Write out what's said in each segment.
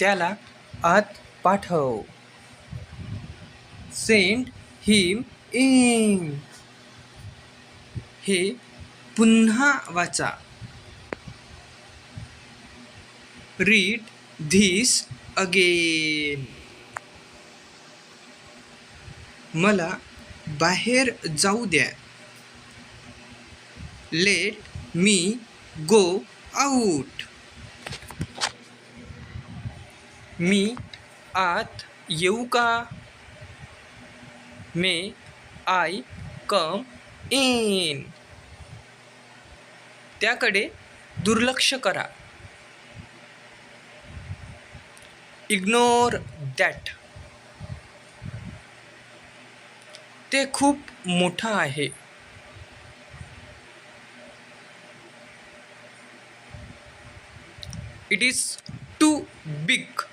त्याला आत पाठव. सेंट हिम इन हे पुन्हा वाचा. Read this again. मला बाहेर जाऊ द्या. लेट मी गो आऊट. मी आत येऊ का? May I come in. त्याकडे दुर्लक्ष करा. इग्नोर दॅट ते खूप मोठं आहे. इट इज टू बिग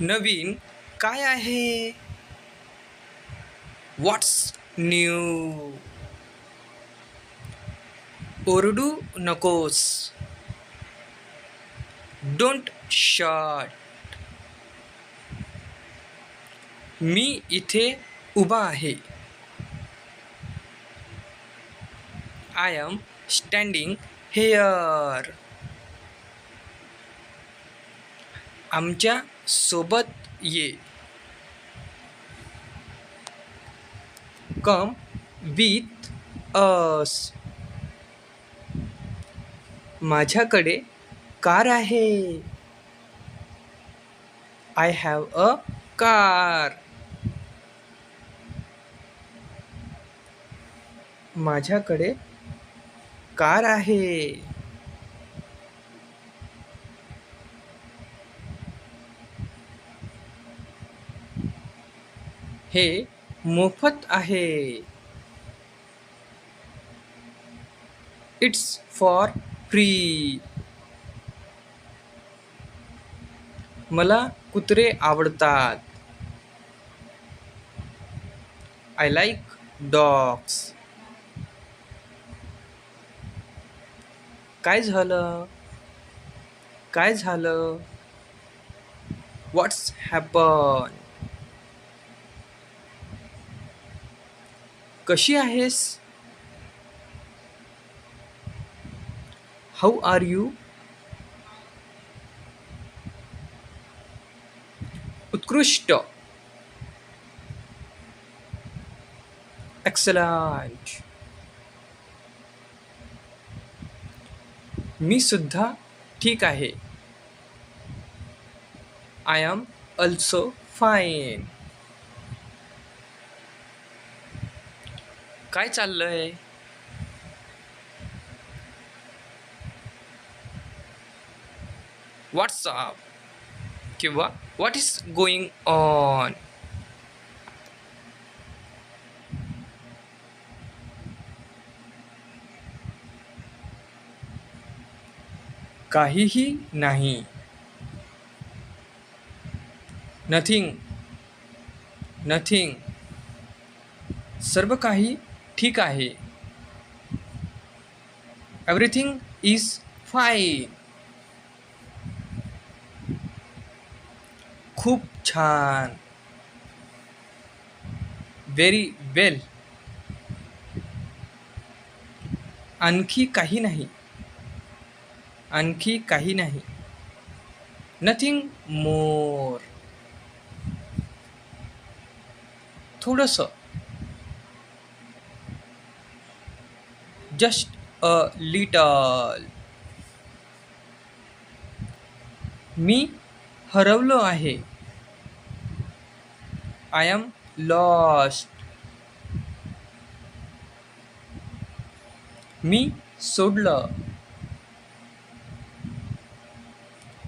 नवीन काय आहे? व्हॉट्स न्यू ओरडू नकोस. डोंट शॉट मी इथे उभा आहे. आय एम स्टँडिंग हेअर आमच्या सोबत ये कम विथ अस. माझ्याकडे कार आहे. आय हॅव अ कार माझ्याकडे कार आहे. हे मोफत आहे. इट्स फॉर फ्री मला कुत्रे आवडतात. आय लाईक डॉग्स काय झालं? काय झालं? व्हॉट्स हॅपन कशी आहेस? हाऊ आर यू उत्कृष्ट. एक्सलंट मी सुद्धा ठीक आहे. आय एम अल्सो फाईन काय चाललंय? व्हॉट्सअप किंवा व्हॉट इज गोईंग ऑन काहीही नाही. नथिंग नथिंग सर्व काही ठीक आहे. एव्हरीथिंग इज़ फाईन खूप छान. व्हेरी वेल आणखी काही नाही. आणखी काही नाही. नथिंग मोर थोडंसं जस्ट अ लिटल मी हरवलो आहे. आय एम लॉस्ट मी सोडलं.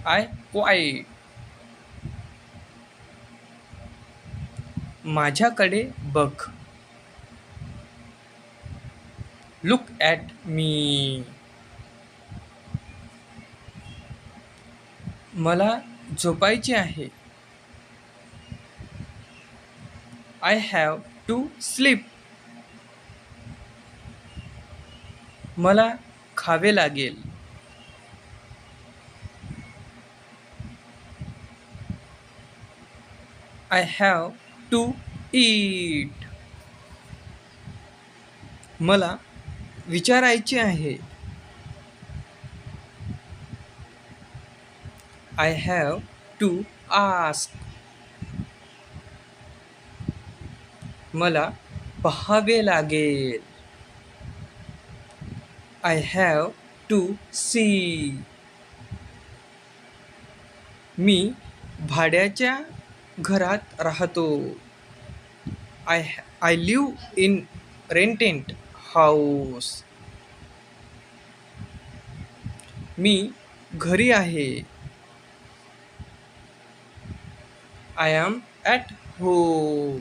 आय क्वाईट माझ्याकडे बघ. लुक ॲट मी मला झोपायचे आहे. आय हॅव टू स्लीप मला खावे लागेल. आय हॅव टू ईट मला विचारायचे आहे. आय हॅव टू आस्क मला पहावे लागेल. आय हॅव टू सी मी भाड्याच्या घरात राहतो. I I live in rented house मी घरी आहे. I am at home